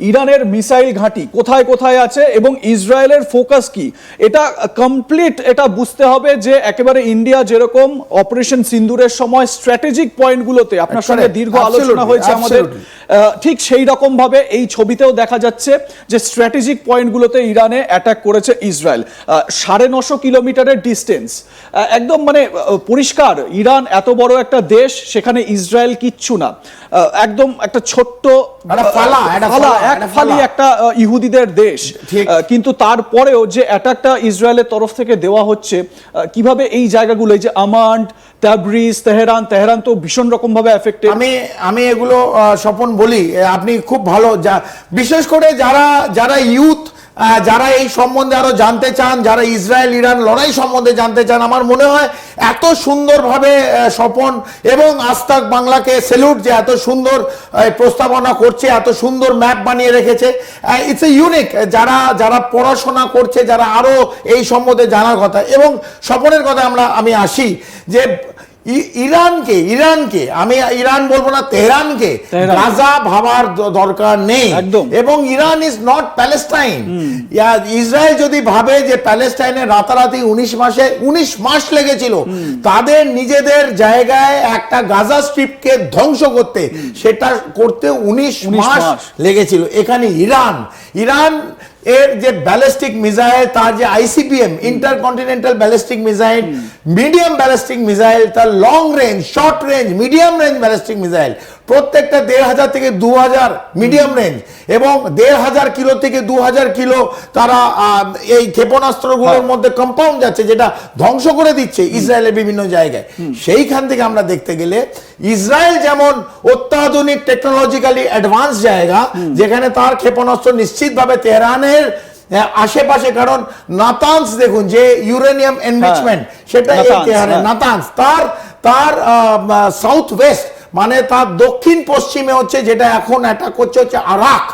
ইরানের মিসাইল ঘাঁটি কোথায় কোথায় আছে এবং ইসরায়েলের ফোকাস কি? এটা কমপ্লিট এটা বুঝতে হবে যে একেবারে ইন্ডিয়া যেরকম অপারেশন সিন্দুরের সময় স্ট্র্যাটেজিক পয়েন্টগুলোতে আপনার সঙ্গে দীর্ঘ আলোচনা হয়েছে আমাদের ঠিক সেই রকম ভাবে এই ছবিতেও দেখা যাচ্ছে যে স্ট্র্যাটেজিক পয়েন্টগুলোতে ইরানে অ্যাটাক করেছে ইসরায়েল। আহ, সাড়ে নশো কিলোমিটারের ডিস্টেন্স একদম মানে পরিষ্কার ইরান এত বড় একটা দেশ সেখানে ইসরায়েল কিচ্ছু না। একদম একটা ছোট্ট ফালা, এক একটা ফালি একটা ইহুদিদের দেশ। কিন্তু তারপরেও যে অ্যাটাকটা ইসরায়েলের তরফ থেকে দেওয়া হচ্ছে কীভাবে এই জায়গাগুলো এই যে আমান্ড তাবরিজ তেহরান তেহরান তো ভীষণ রকম ভাবে এফেক্টেড আমি আমি এগুলো স্বপন বলি আপনি খুব ভালো যা বিশেষ করে যারা যারা ইউথ যারা এই সম্বন্ধে আরও জানতে চান, যারা ইসরায়েল, ইরান লড়াই সম্বন্ধে জানতে চান, আমার মনে হয় এত সুন্দরভাবে স্বপন এবং আস্তাক বাংলাকে সেলুট যে এত সুন্দর প্রস্তাবনা করছে, এত সুন্দর ম্যাপ বানিয়ে রেখেছে। ইটস এ ইউনিক যারা যারা পড়াশোনা করছে, যারা আরও এই সম্বন্ধে জানার কথা। এবং স্বপনের কথা আমরা, আমি আসি যে ইরানকে ইরানকে আমি ইরান বলব না তেহরানকে গাজা ভাবার দরকার নেই। এবং Iran is not Palestine Israel যদি ভাবে যে প্যালেস্টাইনে রাতারাতি উনিশ মাসে উনিশ মাস লেগেছিল তাদের নিজেদের জায়গায় একটা গাজা স্ট্রিপকে ধ্বংস করতে সেটা করতে উনিশ 19 মাস মাস। লেগেছিল। এখানে ইরান ইরান এর যে ব্যালিস্টিক মিসাইল তার যে ICPM intercontinental ballistic missile medium ballistic missile তার long range short range medium range ballistic missile প্রত্যেকটা দেড় হাজার থেকে দু হাজার মিডিয়াম রেঞ্জ এবং দেড় হাজার কিলো থেকে দু হাজার কিলো তারা এই ক্ষেপণাস্ত্রগুলোর মধ্যে কম্পাউন্ড যাচ্ছে যেটা ধ্বংস করে দিচ্ছে ইসরায়েলের বিভিন্ন জায়গায়। সেইখান থেকে আমরা দেখতে গেলে ইসরায়েল যেমন অত্যাধুনিক টেকনোলজিক্যালি অ্যাডভান্স জায়গা যেখানে তার ক্ষেপণাস্ত্র নিশ্চিতভাবে তেহরানের আশেপাশে কারণ নাতান্স দেখুন যে ইউরেনিয়াম এনরিচমেন্ট সেটা এই নাতানস, হ্যাঁ। নাতান্স তার তার সাউথ ওয়েস্ট মানে তার দক্ষিণ পশ্চিমে হচ্ছে যেটা এখন অ্যাটাক করছে হচ্ছে আরাক।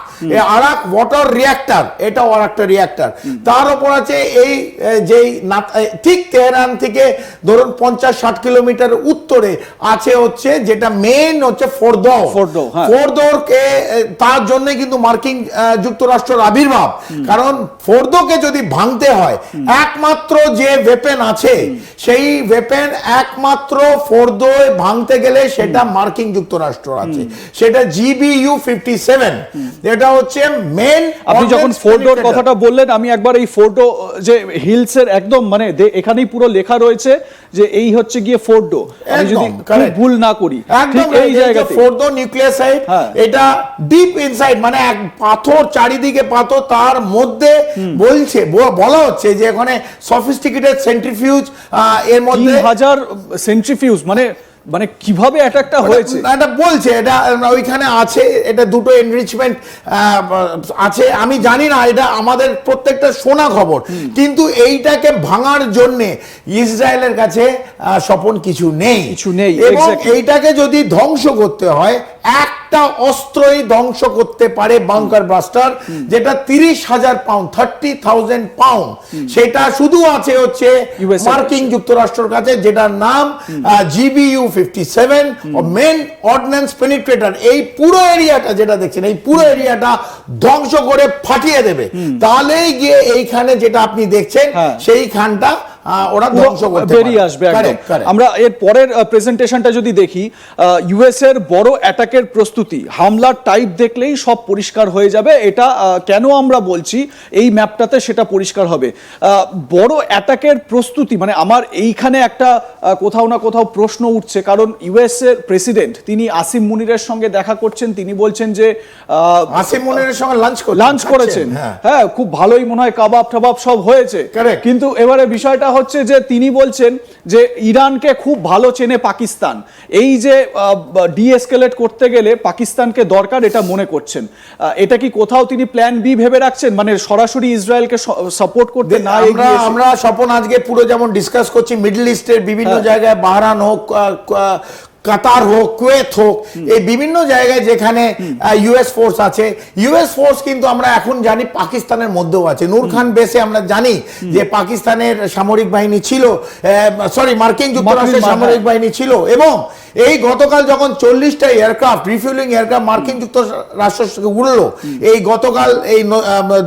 আরাক ওয়াটার রিয়াক্টর এটাও আর একটা রিয়াক্টর তার উপর আছে এই যেই ঠিক তেহরান থেকে ধরুন পঞ্চাশ ষাট কিলোমিটার উত্তরে আছে হচ্ছে যেটা মেন হচ্ছে ফোরদো ফোর্দো, হ্যাঁ। ফোরদোরকে তার জন্য কিন্তু মার্কিন যুক্তরাষ্ট্রের আবির্ভাব। কারণ ফোরদোকে যদি ভাঙতে হয় একমাত্র যে ওয়েপেন আছে সেই ওয়েপেন একমাত্র ফোরদোয় ভাঙতে গেলে সেটা মার্কিন যুক্তরাষ্ট্র আছে। সেটা জিবিইউ ফিফটি সেভেন এটা হচ্ছে মেন আপনি যখন ফোর্ডোর কথাটা বললেন আমি একবার এই ফোর্ডো যে হিলস এর একদম মানে এখানেই পুরো লেখা রয়েছে যে এই হচ্ছে গিয়ে ফোর্ডো আমি যদি. ভুল না করি একদম ঠিক এই জায়গাতে ফোর্দো নিউক্লিয়াসাইড। এটা ডিপ ইনসাইড মানে এক পাথর চারিদিকে পাথর তার মধ্যে বলছে বলা হচ্ছে যে এখানে সফিস্টিকেটেড সেন্ট্রিফিউজ এর মধ্যে হাজার সেন্ট্রিফিউজ মানে মানে কীভাবে অ্যাটাকটা হয়েছে? এটা- বলছে এটা ওইখানে আছে এটা দুটো এনরিচমেন্ট আছে। আমি জানি না এটা আমাদের প্রত্যেকটা শোনা খবর। কিন্তু এইটাকে ভাঙার জন্যে ইসরায়েলের কাছে আহ, স্বপন কিছু নেই। কিছু নেই, এবং এইটাকে যদি ধ্বংস করতে হয় একটা অস্ত্রই ধ্বংস করতে পারে বাংকার ব্লাস্টার যেটা তিরিশ হাজার পাউন্ড থার্টি থাউজেন্ড পাউন্ড সেটা শুধু আছে হচ্ছে মার্কিন যুক্তরাষ্ট্রের কাছে যেটার নাম GBU fifty seven men ordnance penetrator এই পুরো এরিয়াটা যেটা দেখছেন এই পুরো এরিয়াটা ধ্বংস করে ফাটিয়ে দেবে। তাহলেই গিয়ে এইখানে যেটা আপনি দেখছেন হ্যাঁ। সেইখানটা ওরা ধ্বংস করতে বেরিয়ে। আসবে একদম. আমরা এর পরের প্রেজেন্টেশনটা যদি দেখি ইউএস এর বড় অ্যাটাকের প্রস্তুতি হামলার টাইপ দেখলেই সব পরিষ্কার হয়ে যাবে। এটা কেন আমরা বলছি এই ম্যাপটাতে সেটা পরিষ্কার হবে। বড় অ্যাটাকের প্রস্তুতি মানে আমার এইখানে একটা কোথাও না কোথাও প্রশ্ন উঠছে কারণ ইউএস এর প্রেসিডেন্ট তিনি আসিম মুনিরের সঙ্গে দেখা করছেন তিনি বলছেন যে আসিম মুনিরের সঙ্গে লাঞ্চ লাঞ্চ করেছেন। হ্যাঁ। হ্যাঁ খুব ভালোই মনে হয় কাবাব টাবাব সব হয়েছে। কিন্তু এবারে বিষয়টা হচ্ছে যে তিনি বলছেন যে ইরানকে খুব ভালো চেনে পাকিস্তান। এই যে ডিএসকেলেট করতে গেলে পাকিস্তানকে দরকার এটা মনে করছেন। এটা কি কোথাও তিনি প্ল্যান বি ভেবে রাখছেন? মানে সরাসরি ইসরায়েলকে সাপোর্ট করতে না আমরা আমরা স্বপন আজকে পুরো যেমন ডিসকাস করছি মিডল ইস্টের বিভিন্ন হ্যাঁ। জায়গায় বাহরান হোক কাতার হোক কুয়েত হোক এই বিভিন্ন জায়গায় যেখানে ইউএস ফোর্স আছে। ইউএস ফোর্স কিন্তু আমরা এখন জানি পাকিস্তানের মধ্যেও আছে। নূর খান বেসে আমরা জানি যে পাকিস্তানের সামরিক বাহিনী ছিল সরি মার্কিন যুক্তরাষ্ট্রের সামরিক বাহিনী ছিল এবং এই গতকাল যখন চল্লিশটা এয়ারক্রাফট রিফিউলিং এয়ারক্রাফট মার্কিন যুক্তরাষ্ট্র উড়লো এই গতকাল এই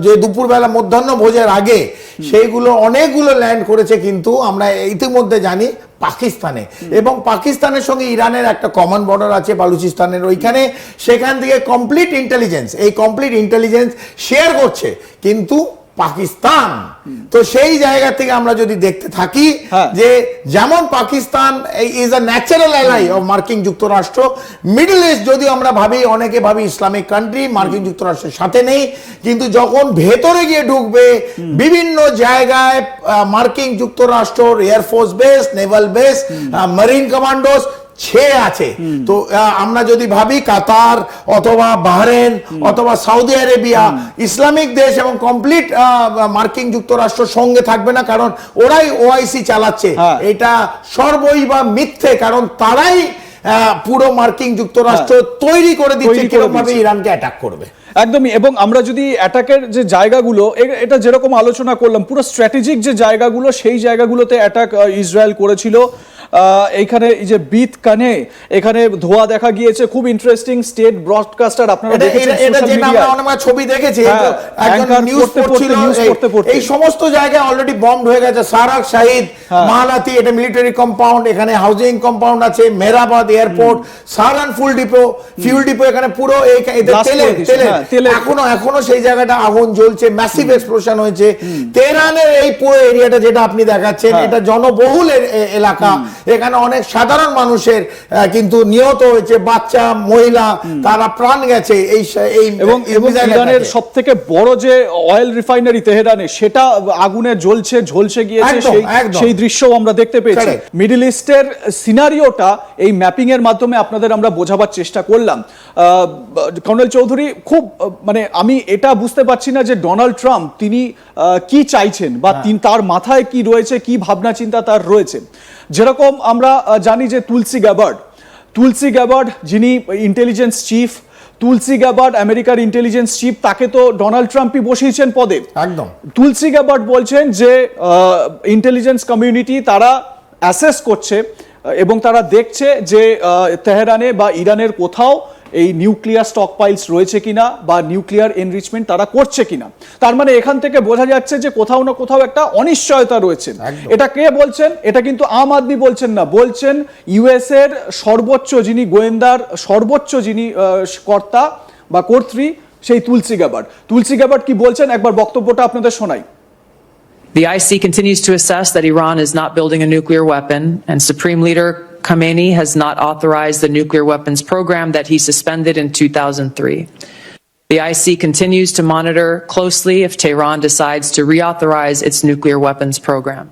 যে দুপুরবেলা মধ্যাহ্ন ভোজের আগে সেইগুলো অনেকগুলো ল্যান্ড করেছে কিন্তু আমরা ইতিমধ্যে জানি পাকিস্তানে। এবং পাকিস্তানের সঙ্গে ইরানের একটা কমন বর্ডার আছে, বালুচিস্তানের ওইখানে। সেখান থেকে কমপ্লিট ইন্টেলিজেন্স এই কমপ্লিট ইন্টেলিজেন্স শেয়ার করছে। কিন্তু পাকিস্তান। তো সেই জায়গা থেকে আমরা যদি দেখতে থাকি হ্যাঁ। যে যেমন Pakistan is a natural ally of মার্কিন যুক্তরাষ্ট্র। মিডল ইস্ট যদি আমরা ভাবি অনেকে ভাবি ইসলামিক কান্ট্রি মার্কিন যুক্তরাষ্ট্রের সাথে নেই। কিন্তু যখন ভেতরে গিয়ে ঢুকবে বিভিন্ন জায়গায় মার্কিন যুক্তরাষ্ট্র air force base naval base marine commandos ছে আছে। তো আমরা যদি ভাবি কাতার অথবা বাহরেন অথবা সৌদি আরেবিয়া ইসলামিক দেশ এবং কমপ্লিট মার্কিন যুক্তরাষ্ট্র সঙ্গে থাকবে না কারণ ওরাই ওআইসি চালাচ্ছে। হ্যাঁ। এটা সর্বই বা মিথ্যে কারণ তারাই পুরো মার্কিন যুক্তরাষ্ট্র তৈরি করে দিচ্ছে কীরকম ভাবে ইরানকে অ্যাটাক করবে। একদমই এবং আমরা যদি অ্যাটাকের যে জায়গাগুলো এটা যেরকম আলোচনা করলাম পুরো স্ট্র্যাটেজিক যে জায়গাগুলো সেই জায়গাগুলোতে অ্যাটাক ইসরায়েল করেছিল এইখানে এই যে বিত কানে এখানে ধোয়া দেখা গিয়েছে। খুব ইন্টারেস্টিং স্টেট ব্রডকাস্টার আপনারা দেখেছেন এটা- যেটা আমরা অনেক ছবি দেখেছি একজন নিউজ পড়ছিল এই- সমস্ত জায়গায় অলরেডি বম্ব হয়ে গেছে। সারাক শাহিদ হ্যাঁ। মাহালাতি এটা মিলিটারি কম্পাউন্ড এখানে হাউজিং কম্পাউন্ড আছে মেরাবাদ এয়ারপোর্ট সারান ফুল ডিপো ফিউল ডিপো এখানে পুরো এই দিয়েছে, তেলের হ্যাঁ। এখনও এখনও সেই জায়গাটা আগুন জ্বলছে ম্যাসিভ এক্সপ্লোশন হয়েছে। তেহরানের এই পুরো এরিয়াটা যেটা আপনি দেখাচ্ছেন হ্যাঁ। এটা জনবহুল এলাকা। এখানে অনেক সাধারণ মানুষের কিন্তু নিহত হয়েছে বাচ্চা মহিলা তারা প্রাণ গেছে এই এই এবং ইরানের। সব থেকে বড় যে অয়েল রিফাইনারি তেহরানে সেটা আগুনে জ্বলছে ঝলসে গিয়েছে সেই দৃশ্যও আমরা দেখতে পেয়েছি. মিডল ইস্টের সিনারিওটা এই ম্যাপিং এর মাধ্যমে আপনাদের আমরা বোঝাবার চেষ্টা করলাম কর্নেল চৌধুরী খুব মানে আমি এটা বুঝতে পারছি না যে ডোনাল্ড ট্রাম্প তিনি কি চাইছেন বা হ্যাঁ। তার মাথায় কি রয়েছে কি ভাবনা চিন্তা তার রয়েছে যেরকম আমরা জানি যে তুলসি গ্যাবার্ড তুলসি গ্যাবার্ড যিনি ইন্টেলিজেন্স চিফ তুলসি গ্যাবার্ড আমেরিকার ইন্টেলিজেন্স চিফ তাকে তো ডোনাল্ড ট্রাম্পই বসিয়েছেন পদে। একদম। তুলসী গ্যাবার্ড বলছেন যে ইন্টেলিজেন্স কমিউনিটি তারা অ্যাসেস করছে এবং তারা দেখছে যে তেহরানে বা ইরানের কোথাও এই নিউক্লিয়ার স্টক পাইলস রয়েছে কিনা বা নিউক্লিয়ার এনরিচমেন্ট তারা করছে কিনা। তার মানে এখান থেকে বোঝা যাচ্ছে যে কোথাও না কোথাও একটা অনিশ্চয়তা রয়েছে। এটা কে বলছেন? এটা কিন্তু আম আদমি বলছেন না। বলছেন ইউএস এর সর্বোচ্চ যিনি গোয়েন্দার সর্বোচ্চ যিনি আহ, কর্তা বা কর্ত্রী সেই তুলসি গ্যাবার্ড তুলসি গ্যাবার্ড কি বলছেন? একবার বক্তব্যটা আপনাদের শোনাই। The IC continues to assess that Iran is not building a nuclear weapon, and Supreme Leader Khamenei has not authorized the nuclear weapons program that he suspended in 2003. The IC continues to monitor closely if Tehran decides to reauthorize its nuclear weapons program.